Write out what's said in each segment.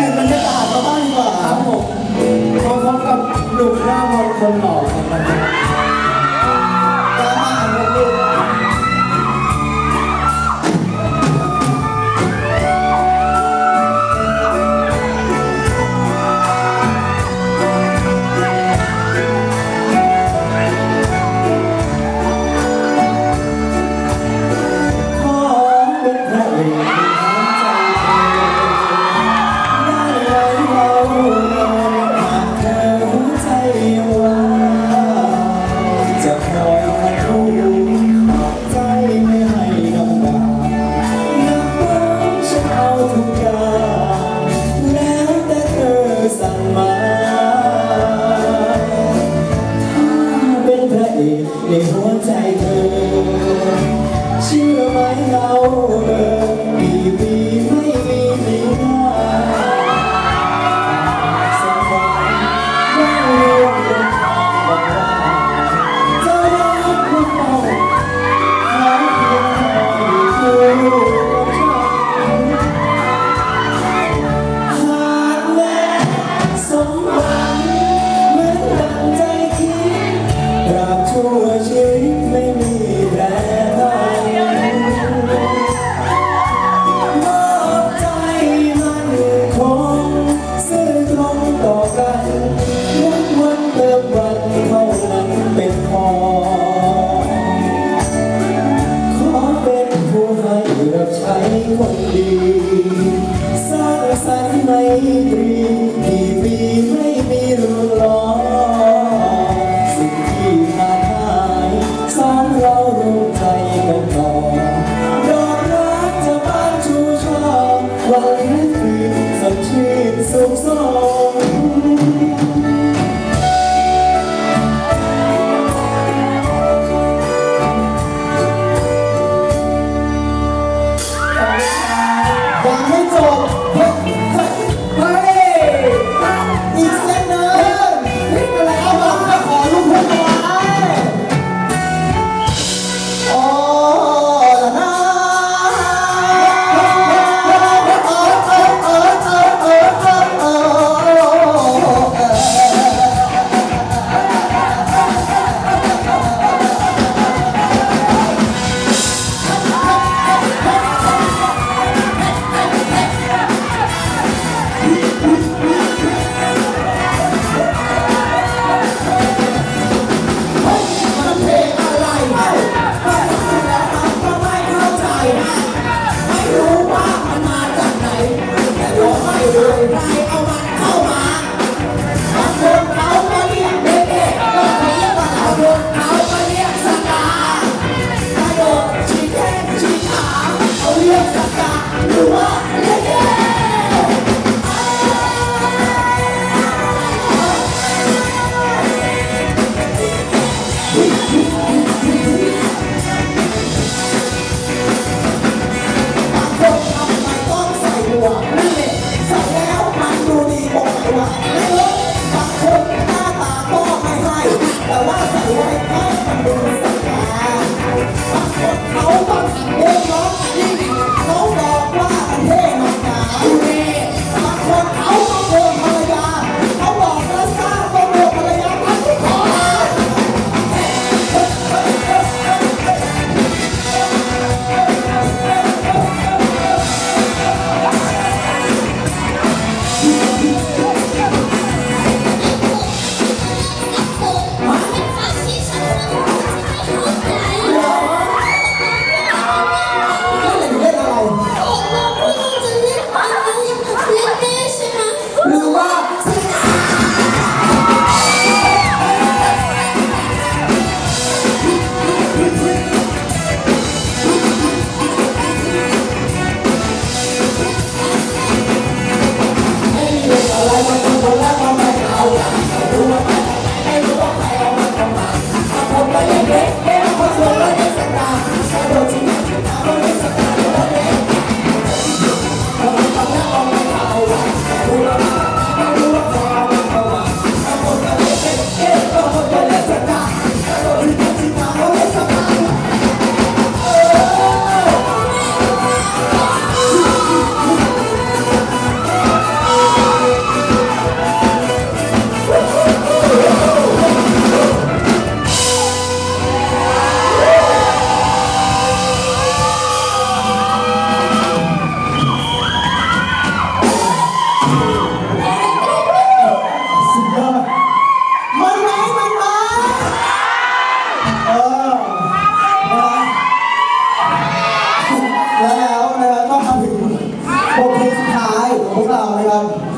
ดื่มบรรยากาศมาบ้างดีกว่าครับผมพร้อมกับหนุ่มหน้ามนคนหล่อครับ ในหัวใจเธอเชื่อไหมเรา ไม่ตรีกี่ปีไม่มีรูล้อสิ่งที่ขาดหายสอนเรารู้ใจกันต่อดอกรักจะบ้านชูช่อวันแห่งปีสดชื่นสุขสม คนทำไมต้องใส่หมวใส่แล้วมันดูดีบอก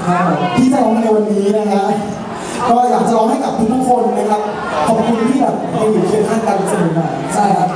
อ่าที่จะร้องในวันนี้นะฮะก็อยากจะร้องให้กับทุกๆคนนะครับ ขอบคุณที่แบบยังอยู่เคียงข้างกันเสมอมาใช่ครับ